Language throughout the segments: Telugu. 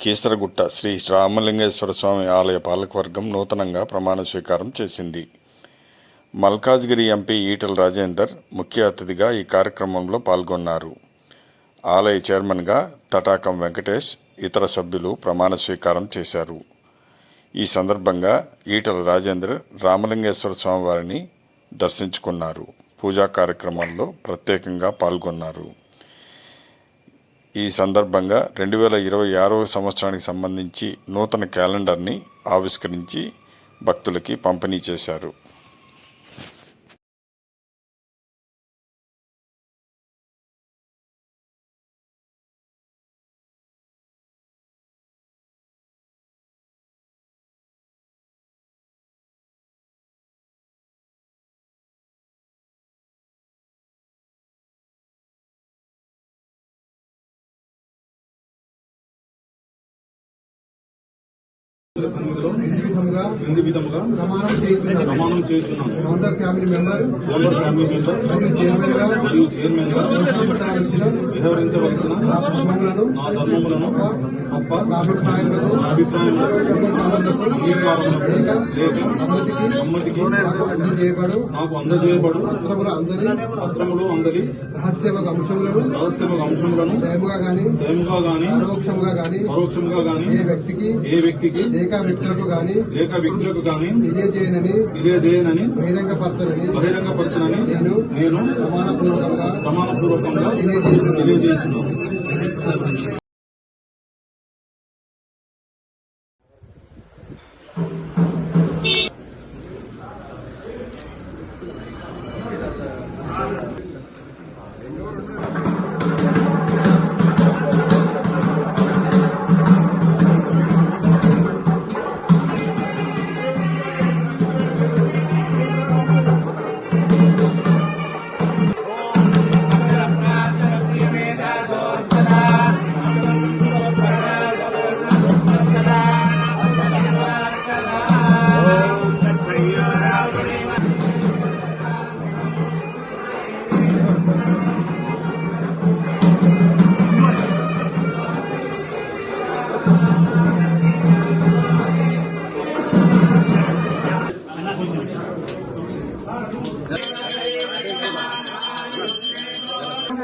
కీసరగుట్ట శ్రీ రామలింగేశ్వర స్వామి ఆలయ పాలకవర్గం నూతనంగా ప్రమాణ స్వీకారం చేసింది. మల్కాజ్గిరి ఎంపీ ఈటల రాజేందర్ ముఖ్య అతిథిగా ఈ కార్యక్రమంలో పాల్గొన్నారు. ఆలయ చైర్మన్గా తటాకం వెంకటేష్ ఇతర సభ్యులు ప్రమాణ స్వీకారం చేశారు. ఈ సందర్భంగా ఈటల రాజేందర్ రామలింగేశ్వర స్వామివారిని దర్శించుకున్నారు. పూజా కార్యక్రమాల్లో ప్రత్యేకంగా పాల్గొన్నారు. ఈ సందర్భంగా రెండు వేల ఇరవై ఆరవ సంవత్సరానికి సంబంధించి నూతన క్యాలెండర్ని ఆవిష్కరించి భక్తులకి పంపిణీ చేశారు. సన్నిధిలో విధముగా ప్రమాణం చేస్తున్నాను ప్రమాణం చేస్తున్నాను founder family member owner family member మరియు చైర్మన్గా మరియు చైర్మన్గా వ్యవహరించవలసిన నా ధర్మములను నా ధర్మములను అప్ప నా అభిప్రాయములను నా అభిప్రాయములను ఈ కాలములకు అంగీకారములకు లేక సమ్మతికి సమ్మతికి నాకు అందజేయబడు. నాకు అందజేయబడు. పత్రముల అందరి పత్రములు అందరి రహస్యమక అంశములను రహస్య అంశములను స్వయముగా గాని స్వయంగా గాని పరోక్షముగా గాని పరోక్షంగా గాని ఏ వ్యక్తికి ఏ వ్యక్తికి ఏకా వ్యక్తులకు గాని లేక వ్యక్తులకు గాని తెలియజేయనని తెలియజేయనని బహిరంగపరచనని బహిరంగపరచనని నేను నేను ప్రమాణపూర్వకంగా ప్రమాణపూర్వకంగా తెలియజేస్తున్నాను.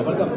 అబద్ధం.